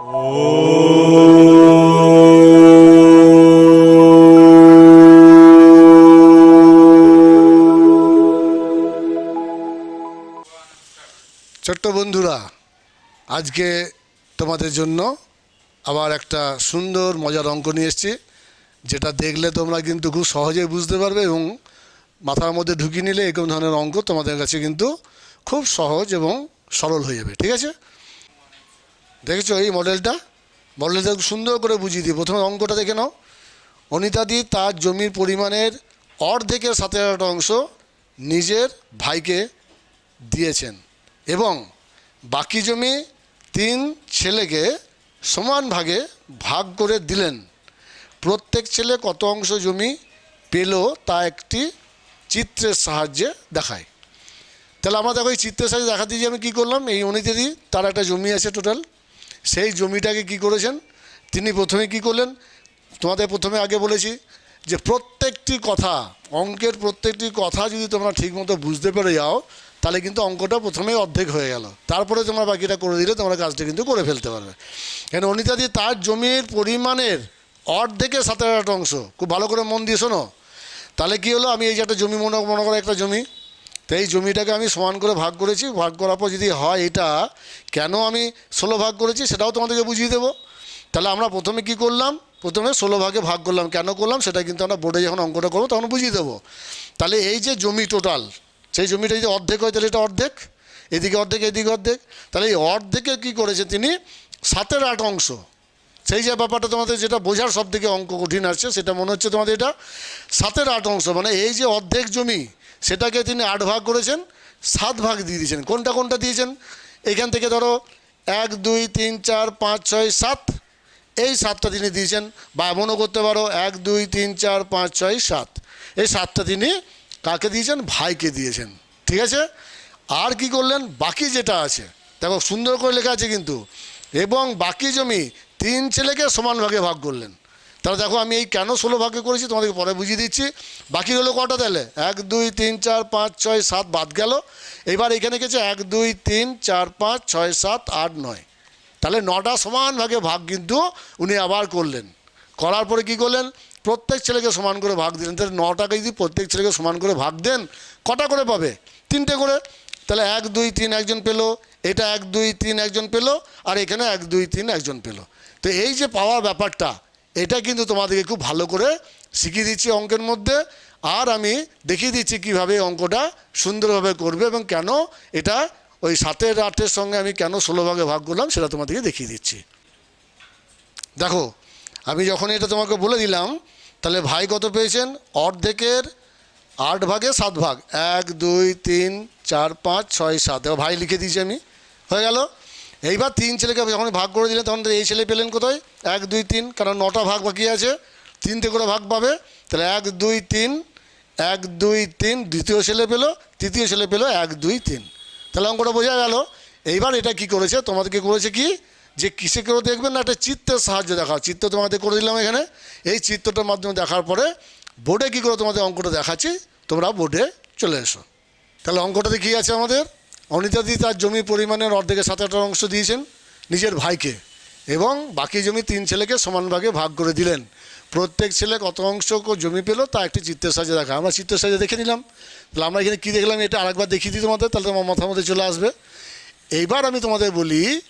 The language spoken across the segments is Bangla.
ছোট্ট বন্ধুরা, আজকে তোমাদের জন্য আবার একটা সুন্দর মজার অঙ্ক নিয়ে এসেছি, যেটা দেখলে তোমরা কিন্তু খুব সহজেই বুঝতে পারবে এবং মাথার মধ্যে ঢুকিয়ে নিলে এরকম ধরনের অঙ্ক তোমাদের কাছে কিন্তু খুব সহজ এবং সরল হয়ে যাবে, ঠিক আছে? দেখেছ এই মডেলটা? মডেলটা সুন্দর করে বুঝিয়ে দিই। প্রথমে অঙ্কটা দেখে নাও। অনিতাদি তার জমির পরিমাণের অর্ধেকের সাথে একটা অংশ নিজের ভাইকে দিয়েছেন এবং বাকি জমি তিন ছেলেকে সমান ভাগে ভাগ করে দিলেন। প্রত্যেক ছেলে কত অংশ জমি পেল তা একটি চিত্রের সাহায্যে দেখায়। তাহলে আমরা দেখো এই চিত্রের সাহায্যে দেখা দিয়ে আমি কী করলাম? এই অনিতেদি তার একটা জমি আছে টোটাল সেই জমিটাকে কি করেছেন? তিনি প্রথমে কি করলেন? তোমাদের প্রথমে আগে বলেছি যে প্রত্যেকটি কথা, অঙ্কের প্রত্যেকটি কথা যদি তোমরা ঠিকমতো বুঝতে পেরে যাও, তাহলে কিন্তু অঙ্কটা প্রথমেই অর্ধেক হয়ে গেল। তারপরে তোমরা বাকিটা করে দিলে তোমরা কাজটা কিন্তু করে ফেলতে পারবে। কেন, অনিতাদি, তার জমির পরিমাণের অর্ধেকের সাথে একটা অংশ খুব ভালো করে মন দিয়ে শোনো। তাহলে কী হলো? আমি এই যে একটা জমি মনে মনে করো, একটা জমি। তো এই জমিটাকে আমি সমান করে ভাগ করেছি, ভাগ করার পর যদি হয় এটা, কেন আমি ষোলো ভাগ করেছি সেটাও তোমাদেরকে বুঝিয়ে দেবো। তাহলে আমরা প্রথমে কি করলাম? প্রথমে ষোলো ভাগে ভাগ করলাম। কেন করলাম? সেটা কিন্তু আমরা বোর্ডে যখন অঙ্কটা করব তখন বুঝিয়ে দেবো। তাহলে এই যে জমি টোটাল সেই জমিটা যদি অর্ধেক হয় তাহলে এটা অর্ধেক, এদিকে অর্ধেক এদিকে অর্ধেক। তাহলে এই অর্ধেকে কী করেছে তিনি? সাতের আট অংশ। সেই যে ব্যাপারটা তোমাদের যেটা বোঝার সব থেকে অঙ্ক কঠিন আসছে, সেটা মনে হচ্ছে তোমাদের এটা। সাতের আট অংশ মানে এই যে অর্ধেক জমি সেটাকে তিনি আট ভাগ করেছেন, সাত ভাগ দিয়ে দিয়েছেন। কোনটা কোনটা দিয়েছেন? এখান থেকে ধরো এক, দুই, তিন, চার, পাঁচ, ছয়, সাত। এই সাতটা তিনি দিয়েছেন। বা এমনও করতে পারো, এক, দুই, তিন, চার, পাঁচ, ছয়, সাত। এই সাতটা তিনি কাকে দিয়েছেন? ভাইকে দিয়েছেন। ঠিক আছে? আর কি করলেন? বাকি যেটা আছে, দেখো সুন্দর করে লেখা আছে কিন্তু, এবং বাকি জমি তিন ছেলেকে সমান ভাগে ভাগ করলেন। তাহলে দেখো আমি এই কেন ষোলো ভাগে করেছি, তোমাদেরকে পরে বুঝিয়ে দিচ্ছি। বাকি হলো কটা তাহলে? এক, দুই, তিন, চার, পাঁচ, ছয়, সাত বাদ গেল। এবার এখানে গেছে এক, দুই, তিন, চার, পাঁচ, ছয়, সাত, আট, নয়। তাহলে নটা সমান ভাগে ভাগ কিন্তু উনি আবার করলেন। করার পরে কি করলেন? প্রত্যেক ছেলেকে সমান করে ভাগ দিলেন। তাহলে নটাকে যদি প্রত্যেক ছেলেকে সমান করে ভাগ দেন, কটা করে পাবে? তিনটে করে। তাহলে এক, দুই, তিন একজন পেল, এটা এক, দুই, তিন একজন পেল, আর এখানে এক, দুই, তিন একজন পেল। তো এই যে পাওয়া ব্যাপারটা এটা কিন্তু তোমাদেরকে খুব ভালো করে শিখিয়ে দিচ্ছি অঙ্কের মধ্যে। আর আমি দেখিয়ে দিচ্ছি কীভাবে অঙ্কটা সুন্দরভাবে করবে এবং কেন এটা ওই সাতের আটের সঙ্গে আমি কেন ষোলো ভাগে ভাগ করলাম সেটা তোমাদেরকে দেখিয়ে দিচ্ছি। দেখো, আমি যখন এটা তোমাকে বলে দিলাম, তাহলে ভাই কত পেয়েছেন? অর্ধেকের আট ভাগে সাত ভাগ। এক, দুই, তিন, চার, পাঁচ, ছয়, সাত। ভাই লিখে দিয়েছি আমি। হয়ে গেল? এইবার তিন ছেলেকে যখন ভাগ করে দিলেন তখন এই ছেলে পেলেন কোথায়? এক, দুই, তিন। কারণ নটা ভাগ বাকি আছে। তিনটে করে ভাগ পাবে। তাহলে এক, দুই, তিন। এক, দুই, তিন। দ্বিতীয় ছেলে পেল। তৃতীয় ছেলে পেল। এক, দুই, তিন। তাহলে অঙ্কটা বোঝা গেল। এইবার এটা কি করেছে? তোমাদেরকে করেছে কি? যে কিসে করে দেখবেন না, একটা চিত্রের সাহায্যে দেখা চিত্র তোমাদের করে দিলাম এখানে। এই চিত্রটার মাধ্যমে দেখার পরে বোর্ডে কী করে তোমাদের অঙ্কটা দেখাচ্ছি? তোমরা বোর্ডে চলে এসো। তাহলে অঙ্কটাতে কী আছে আমাদের? অনিতাদি তার জমি পরিমাণের অর্ধেকের সাত আট অংশ দিয়েছেন নিজের ভাইকে। এবং বাকি জমি তিন ছেলেকে সমান ভাগে করে দিলেন। প্রত্যেক ছেলে কত অংশ জমি পেল তা একটি চিত্রের সাহায্যে দেখা। আমরা চিত্রের সাহায্যে দেখে নিলাম। তাহলে আমরা এখানে কী দেখলাম? এটা আরেকবার দেখিয়ে দিই তোমাদের, তাহলে তোমার মাথার মধ্যে চলে আসবে। এইবার আমি তোমাদের বলি,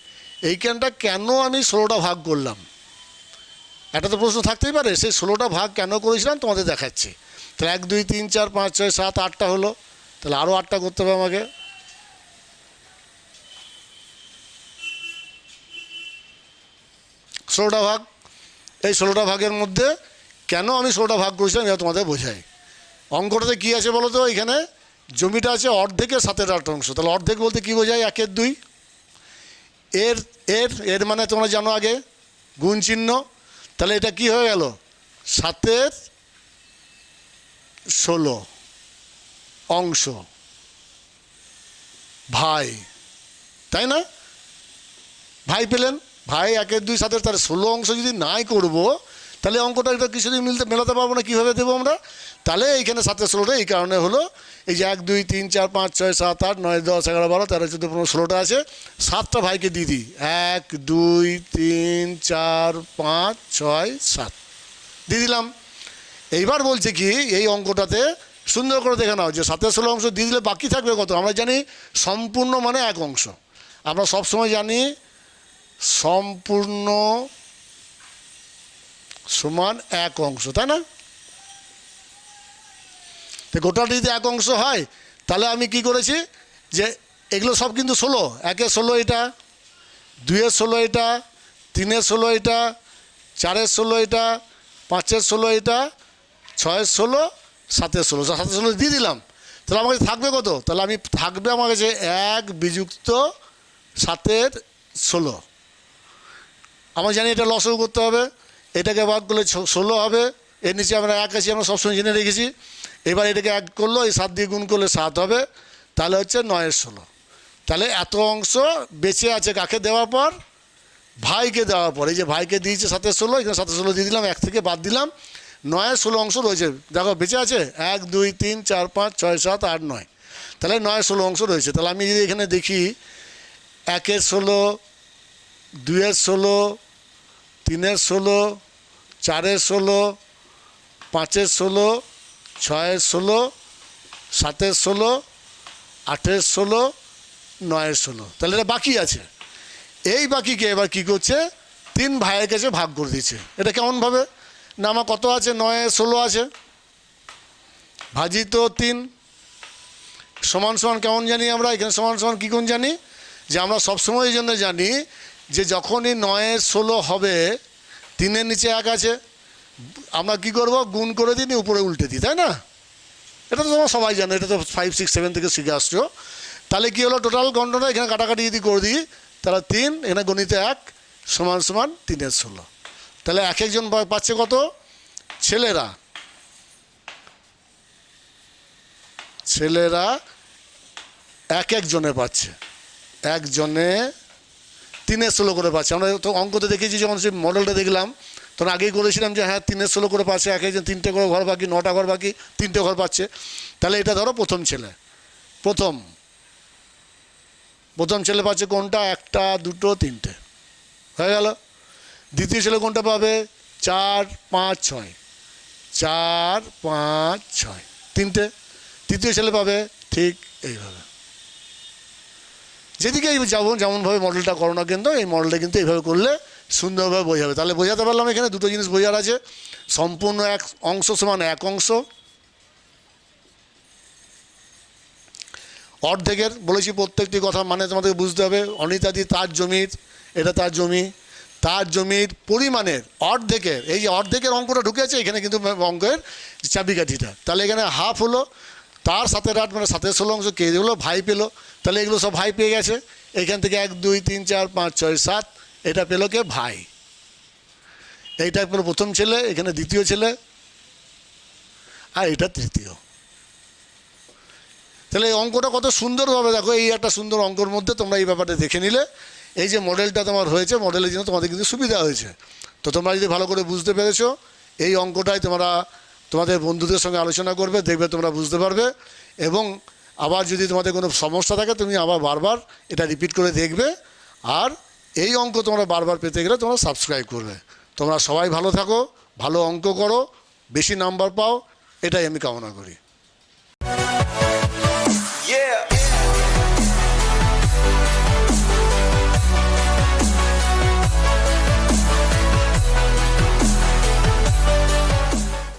এইখানটা কেন আমি ষোলোটা ভাগ করলাম? একটা তো প্রশ্ন থাকতেই পারে, সেই ষোলোটা ভাগ কেন করেছিলাম তোমাদের দেখাচ্ছি। তাহলে এক, দুই, তিন, চার, পাঁচ, ছয়, সাত, আটটা হলো। তাহলে আরও আটটা করতে হবে আমাকে। ষোলোটা ভাগ। এই ষোলোটা ভাগের মধ্যে কেন আমি ষোলোটা ভাগ করেছিলাম এটা তোমাদের বোঝাই। অঙ্কটাতে কী আছে বলো তো এখানে? জমিটা আছে অর্ধেকের সাতের আট অংশ। তাহলে অর্ধেক বলতে কী বোঝায়? একের দুই। এর এর এর মানে তোমরা জানো আগে। গুণ চিহ্ন। তাহলে এটা কি হয়ে গেল? সাতের ষোলো অংশ ভাই। তাই না? ভাই পেলেন? ভাই, একের দুই সাথে তার ষোলো অংশ যদি নাই করব, তাহলে অঙ্কটা এটা কিছুদিন মিলতে মেলাতে পারব না, কীভাবে দেবো আমরা? তাহলে এইখানে সাতের ষোলোটা এই কারণে হলো এই যে এক, দুই, তিন, চার, পাঁচ, ছয়, সাত, আট, নয়, দশ, এগারো, বারো, তেরো, চোদ্দ, পনেরো ষোলোটা আছে। সাতটা ভাইকে দিয়ে দিই। এক, দুই, তিন, চার, পাঁচ, ছয়, সাত। দিয়ে দিলাম। এইবার বলছে কি, এই অঙ্কটাতে সুন্দর করে দেখে নাও যে সাতের ষোলো অংশ দিয়ে দিলে বাকি থাকবে কত? আমরা জানি সম্পূর্ণ মানে এক অংশ। আমরা সবসময় জানি সম্পূর্ণ সমান এক অংশ, তাই না? তো গোটাটা যদি এক অংশ হয়, তাহলে আমি কি করেছি যে এগুলো সব কিন্তু ষোলো একের ষোলো এটা দুইয়ের ষোলো এটা, তিনে ষোলো এটা চারের ষোলো এটা পাঁচের ষোলো এটা ছয়ের ষোলো সাতের ষোলো। সাতের ষোলো দিয়ে দিলাম, তাহলে আমার কাছে থাকবে কত? তাহলে আমি থাকবে আমার কাছে এক বিযুক্ত সাতের ষোলো। আমরা জানি এটা লসও করতে হবে, এটাকে ভাগ করলে ষোলো হবে, এর নিচে আমরা এক আছি আমরা সবসময় জেনে রেখেছি। এবার এটাকে এক করল, এই সাত দিয়ে গুণ করলে সাত হবে, তাহলে হচ্ছে নয়ের ষোলো। তাহলে এত অংশ বেঁচে আছে কাকে দেওয়ার পর? ভাইকে দেওয়ার পর। এই যে ভাইকে দিয়েছে সাথে ষোলো, এখানে সাথে ষোলো দিয়ে দিলাম, এক থেকে বাদ দিলাম, নয়ের ষোলো অংশ রয়েছে। দেখো, বেঁচে আছে? এক, দুই, তিন, চার, পাঁচ, ছয়, সাত, আট, নয়। তাহলে নয় ষোলো অংশ রয়েছে। তাহলে আমি যদি এখানে দেখি, একের ষোলো দুইয়ের ষোলো, তিনের ষোলো, চারের ষোলো, পাঁচের ষোলো, ছয়ের ষোলো, সাতের ষোলো আটের ষোলো, নয়ের ষোলো। তাহলে এটা বাকি আছে। এই বাকিকে এবার কি করছে? তিন ভাইয়ের কাছে ভাগ করে দিচ্ছে। এটা কেমনভাবে? না আমার কত আছে? নয় ষোলো আছে। ভাজি তো তিন। সমান সমান কেমন জানি আমরা? এখানে সমান সমান কী কোন জানি? যে আমরা সবসময় এই জন্য জানি যে যখনই নয়ের ষোলো হবে, তিনের নিচে এক আছে, আমরা কি করব? গুণ করে দিই উপরে উল্টে দিই, তাই না? এটা তো তোমরা সবাই জানো, এটা তো ফাইভ সিক্স সেভেন থেকে শিখে আসছো। তাহলে কী হলো? টোটাল গণনা এখানে কাটাকাটি যদি করে দিই, তাহলে তিন, এখানে গণিতে এক, সমান সমান তিনের ষোলো। তাহলে এক একজন পাচ্ছে কত? ছেলেরা। ছেলেরা এক একজনে পাচ্ছে। একজনে তিনের ষোলো করে পাচ্ছে। আমরা তো অঙ্কতে দেখেছি যখন সেই মডেলটা দেখলাম, তখন আগেই করেছিলাম যে হ্যাঁ তিনের ষোলো করে পাচ্ছে, এক একজন তিনটে করে ঘর বাকি, নটা ঘর বাকি, তিনটে ঘর পাচ্ছে। তাহলে এটা ধরো প্রথম ছেলে। প্রথম। প্রথম ছেলে পাচ্ছে কোনটা? একটা, দুটো, তিনটে। হয়ে গেল। দ্বিতীয় ছেলে কোনটা পাবে? চার, পাঁচ, ছয়। চার, পাঁচ, ছয়। তিনটে। তৃতীয় ছেলে পাবে? ঠিক এইভাবে। যেদিকে যাব যেমনভাবে মডেলটা করো না কিন্তু এই মডেলটা কিন্তু এইভাবে করলে সুন্দরভাবে বোঝাবে তাহলে বোঝাতে পারলাম এখানে দুটো জিনিস বোঝার আছে। সম্পূর্ণ এক অংশ সমান এক অংশ। অর্ধেকের বলেছি প্রত্যেকটি কথা মানে তোমাদের বুঝতে হবে অনিতাদি তার জমির, এটা তার জমি। তার জমির পরিমাণের অর্ধেকের, এই যে অর্ধেকের অঙ্কটা ঢুকেছে, এখানে কিন্তু অঙ্কের চাবিকাঠিটা। তাহলে এখানে হাফ হলো তার সাথে আট মানে সাথে ষোলো অংশ কে হলো ভাই পেল। তাহলে এগুলো সব ভাই পেয়ে গেছে। এখান থেকে এক, দুই, তিন, চার, পাঁচ, ছয়, সাত, এটা পেল কে ভাই। এইটা পেল প্রথম ছেলে, এখানে দ্বিতীয় ছেলে, আর এটা তৃতীয়। তাহলে এই অঙ্কটা কত সুন্দরভাবে দেখো, এই একটা সুন্দর অঙ্কর মধ্যে তোমরা এই ব্যাপারটা দেখে নিলে। এই যে মডেলটা তোমার হয়েছে মডেলের জন্য তোমাদের কিন্তু সুবিধা হয়েছে। তো তোমরা যদি ভালো করে বুঝতে পেরেছ, এই অঙ্কটাই তোমরা তোমাদের বন্ধুদের সঙ্গে আলোচনা করবে, দেখবে তোমরা বুঝতে পারবে। এবং আবার যদি তোমাদের কোনো সমস্যা থাকে, তুমি আবার বারবার এটা রিপিট করে দেখবে। আর এই অঙ্ক তোমরা বারবার পেতে গেলে তোমরা সাবস্ক্রাইব করবে। তোমরা সবাই ভালো থাকো, ভালো অঙ্ক করো, বেশি নাম্বার পাও, এটাই আমি কামনা করি।